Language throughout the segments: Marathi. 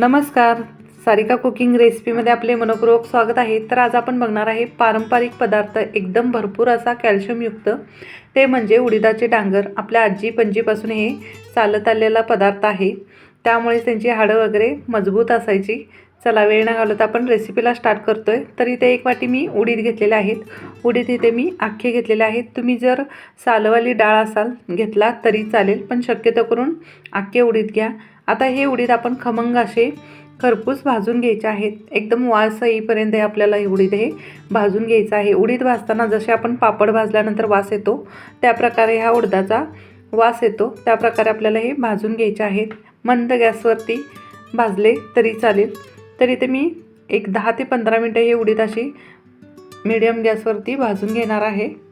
नमस्कार. सारिका कुकिंग रेसिपीमध्ये आपले मनपूर्वक स्वागत आहे. तर आज आपण बघणार आहे पारंपरिक पदार्थ एकदम भरपूर असा कॅल्शियमयुक्त. ते म्हणजे उडीदाचे डांगर. आपल्या आजी पणजीपासून हे चालत आलेला पदार्थ आहे. त्यामुळे त्यांची हाडं वगैरे मजबूत असायची. चला वेळ न घालवता आपण रेसिपीला स्टार्ट करतो आहे तर इथे एक वाटी मी उडीद घेतलेले आहेत. उडीद इथे मी आखे घेतलेले आहेत. तुम्ही जर सालवाली डाळ असाल घेतला तरी चालेल. पण शक्यतो करून आखे उडीद घ्या. आता हे उडीद आपण खमंग असे खरपूस भाजून घ्यायचे आहेत. एकदम वास येईपर्यंत हे आपल्याला हे उडीद हे भाजून घ्यायचं आहे. उडीद भाजताना जसे आपण पापड भाजल्यानंतर वास येतो त्याप्रकारे ह्या उडदाचा वास येतो. त्याप्रकारे आपल्याला हे भाजून घ्यायचे आहेत. मंद गॅसवरती भाजले तरी चालेल. तरी ते मी एक दहा ते पंधरा मिनटं हे उडीद अशी मीडियम गॅसवरती भाजून घेणार आहे.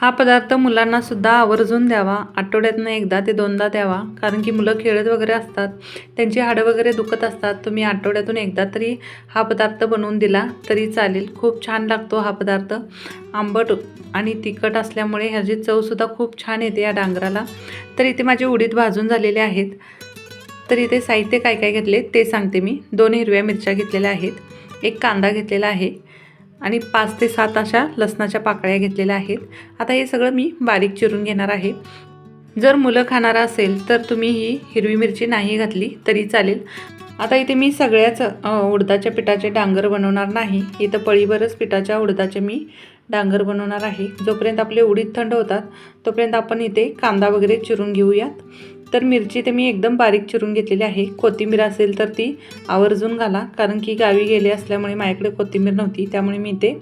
हा पदार्थ मुलांनासुद्धा आवर्जून द्यावा. आठवड्यातनं एकदा ते दोनदा द्यावा. कारण की मुलं खेळत वगैरे असतात. त्यांची हाडं वगैरे दुखत असतात. तुम्ही आठवड्यातून एकदा तरी हा पदार्थ बनवून दिला तरी चालेल. खूप छान लागतो हा पदार्थ. आंबट आणि तिखट असल्यामुळे ह्याची चवसुद्धा खूप छान येते या डांगराला. तर इथे माझे उडीद भाजून झालेले आहेत. तर इथे साहित्य काय काय घेतले ते सांगते मी. दोन हिरव्या मिरच्या घेतलेल्या आहेत. एक कांदा घेतलेला आहे. आणि पाच ते सात अशा लसणाच्या पाकळ्या घेतलेल्या आहेत. आता हे सगळं मी बारीक चिरून घेणार आहे. जर मुलं खाणार असेल तर तुम्ही ही हिरवी मिरची नाही घातली तरी चालेल. आता इथे मी सगळ्याच उडदाच्या पिठाचे डांगर बनवणार नाही. इथं पळीभरच पिठाच्या उडदाचे मी डांगर बनवणार आहे. जोपर्यंत आपले उडीद थंड होतात तोपर्यंत आपण इथे कांदा वगैरे चिरून घेऊयात. तर मिरची ते मी एकदम बारीक चिरून घेतलेली आहे. कोथिंबीर असेल तर ती आवर्जून घाला कारण की गावी गेले असल्यामुळे माझ्याकडे कोथिंबीर नव्हती त्यामुळे मी ते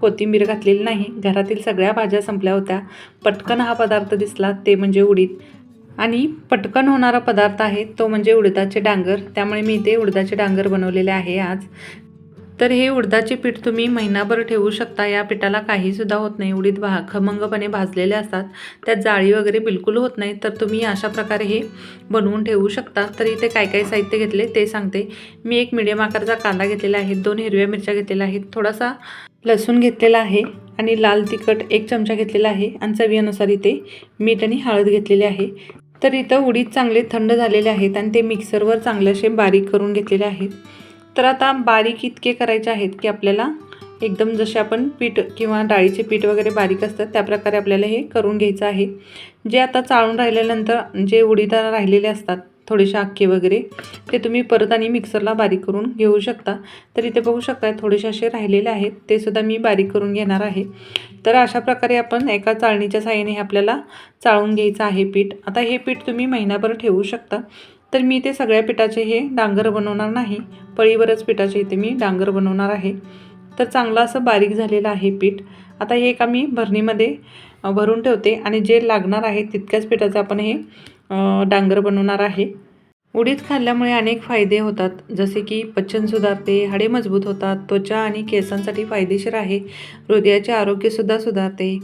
कोथिंबीर घातलेली नाही. घरातील सगळ्या भाज्या संपल्या होत्या. पटकन हा पदार्थ दिसला ते म्हणजे उडीद. आणि पटकन होणारा पदार्थ आहे तो म्हणजे उडदाचे डांगर. त्यामुळे मी इथे उडदाचे डांगर बनवलेले आहे आज. तर हे उडदाचे पीठ तुम्ही महिनाभर ठेवू शकता. या पिठाला काहीसुद्धा होत नाही. उडीद भा खमंगपणे भाजलेले असतात. त्यात जाळी वगैरे बिलकुल होत नाही. तर तुम्ही अशा प्रकारे हे बनवून ठेवू शकता. तर इथे काय काय साहित्य घेतले ते सांगते. मी एक मिडियम आकाराचा कांदा घेतलेला आहे. दोन हिरव्या मिरच्या घेतलेल्या आहेत. थोडासा लसूण घेतलेला आहे आणि लाल तिखट एक चमचा घेतलेला आहे. आणि चवीनुसार इथे मीठ आणि हळद घेतलेली आहे. तर इथं उडीद चांगले थंड झालेले आहेत आणि ते मिक्सरवर चांगले असे बारीक करून घेतलेले आहेत. तर आता बारीक इतके करायचे आहेत की आपल्याला एकदम जसे आपण पीठ किंवा डाळीचे पीठ वगैरे बारीक असतात त्या प्रकारे आपल्याला हे करून घ्यायचं आहे. जे आता चाळून राहिल्यानंतर जे उडीदार राहिलेले असतात थोडेसे अख्खे वगैरे ते तुम्ही परत आणि मिक्सरला बारीक करून घेऊ शकता. तर इथे बघू शकता थोडेसे असे राहिलेले आहेत ते सुद्धा मी बारीक करून घेणार आहे. तर अशा प्रकारे आपण एका चाळणीच्या साह्याने हे आपल्याला चाळून घ्यायचं आहे पीठ. आता हे पीठ तुम्ही महिनाभर ठेवू शकता. तर मी ते सगळ्या पिठाचे हे डांगर बनवणार नाही. पळीवरच पिठाचे इथे मी डांगर बनवणार आहे. तर चांगलं असं बारीक झालेलं आहे पीठ. आता हे एका मी भरणीमध्ये भरून ठेवते आणि जे लागणार आहे तितक्याच पिठाचं आपण हे डांगर बनवणार आहे. उडीद खाल्ल्यामुळे अनेक फायदे होतात. जसे की पचन सुधारते हाडे मजबूत होतात त्वचा आणि केसांसाठी फायदेशीर आहे. हृदयाचे आरोग्यसुद्धा सुधारते.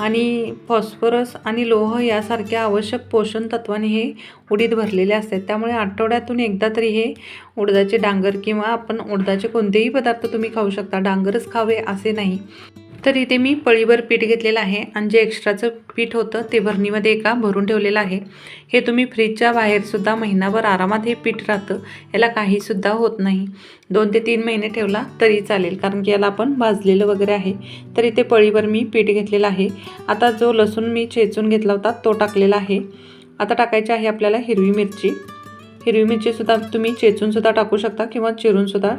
आणि फॉस्फरस आणि लोह यासारख्या आवश्यक पोषण तत्वाने हे उडीद भरलेले असतात. त्यामुळे आठवड्यातून एकदा तरी हे उडदाचे डांगर किंवा आपण उडदाचे कोणतेही पदार्थ तुम्ही खाऊ शकता. डांगरच खावे असे नाही. तर इथे मी पळीभर पीठ घेतलेलं आहे आणि जे एक्स्ट्राचं पीठ होतं ते भरणीमध्ये एका भरून ठेवलेलं आहे. हे तुम्ही फ्रीजच्या बाहेरसुद्धा महिनाभर आरामात हे पीठ राहतं याला काहीसुद्धा होत नाही. दोन ते तीन महिने ठेवला तरी चालेल कारण की याला आपण भाजलेलं वगैरे आहे. तर इथे पळीभर मी पीठ घेतलेलं आहे. आता जो लसूण मी चेचून घेतला होता तो टाकलेला आहे. आता टाकायची आहे आपल्याला हिरवी मिरची. हिरवी मिरचीसुद्धा तुम्ही चेचूनसुद्धा टाकू शकता किंवा चिरूनसुद्धा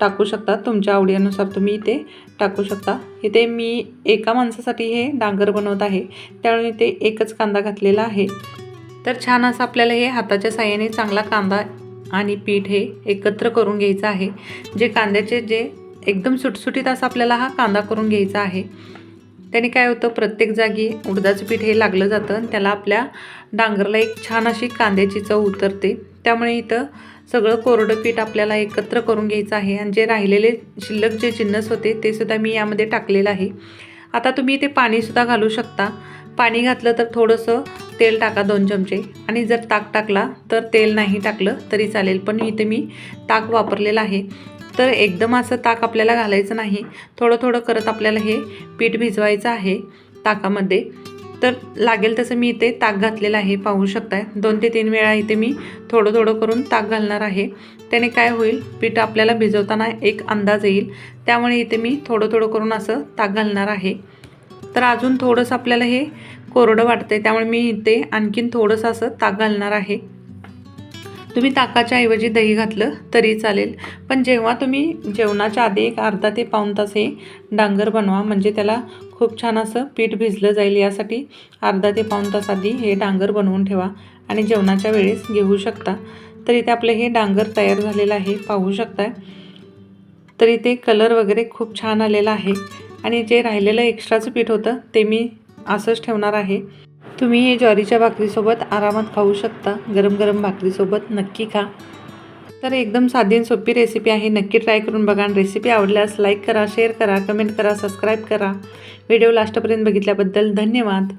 टाकू शकता. तुमच्या आवडीनुसार तुम्ही इथे टाकू शकता. इथे मी एका माणसासाठी हे डांगर बनवत आहे. त्यामुळे इथे एकच कांदा घातलेला आहे. तर छान असं आपल्याला हे हाताच्या साह्याने चांगला कांदा आणि पीठ हे एकत्र करून घ्यायचं आहे. जे कांद्याचे जे एकदम सुटसुटीत असा आपल्याला हा कांदा करून घ्यायचा आहे. त्याने काय होतं प्रत्येक जागी उडदाचं पीठ हे लागलं जातं आणि त्याला आपल्या डांगरला एक छान अशी कांद्याची चव उतरते. त्यामुळे इथं सगळं कोरडं पीठ आपल्याला एकत्र करून घ्यायचं आहे. आणि जे राहिलेले शिल्लक जे जिन्नस होते ते सुद्धा मी यामध्ये टाकलेलं आहे. आता तुम्ही इथे पाणीसुद्धा घालू शकता. पाणी घातलं तर थोडंसं तेल टाका दोन चमचे. आणि जर ताक टाकला तर तेल नाही टाकलं तरी चालेल. पण इथे मी ताक वापरलेलं आहे. तर एकदम असं ताक आपल्याला घालायचं नाही. थोडं थोडं करत आपल्याला हे पीठ भिजवायचं आहे ताकामध्ये. तर लागेल तसं मी इथे ताक घातलेलं आहे पाहू शकताय. दोन ते तीन वेळा इथे मी थोडं थोडं करून ताक घालणार आहे. त्याने काय होईल पीठ आपल्याला भिजवताना एक अंदाज येईल. त्यामुळे इथे मी थोडं थोडं करून असं ताक घालणार आहे. तर अजून थोडंसं आपल्याला हे कोरडं वाटतंय त्यामुळे मी इथे आणखीन थोडंसं असं ताक घालणार आहे. तुम्ही ताकाच्या ऐवजी दही घातलं तरी चालेल. पण जेव्हा तुम्ही जेवणाच्या आधी एक अर्धा ते पाऊण तास हे डांगर बनवा म्हणजे त्याला खूप छान असं पीठ भिजलं जाईल यासाठी अर्धा ते पाऊण तास आधी हे डांगर बनवून ठेवा आणि जेवणाच्या वेळेस घेऊ शकता. तर इथे आपलं हे डांगर तयार झालेलं आहे पाहू शकताय. तर इथे कलर वगैरे खूप छान आलेला आहे आणि जे राहिलेलं एक्स्ट्राचं पीठ होतं ते मी असंच ठेवणार आहे. तुम्ही हे ज्वारीच्या भाकरीसोबत आरामात खाऊ शकता. गरम गरम भाकरीसोबत नक्की खा. तर एकदम साधी आणि सोपी रेसिपी आहे. नक्की ट्राय करून बघा आणि रेसिपी आवडल्यास लाईक करा शेअर करा कमेंट करा सबस्क्राईब करा. व्हिडिओ लास्टपर्यंत बघितल्याबद्दल धन्यवाद.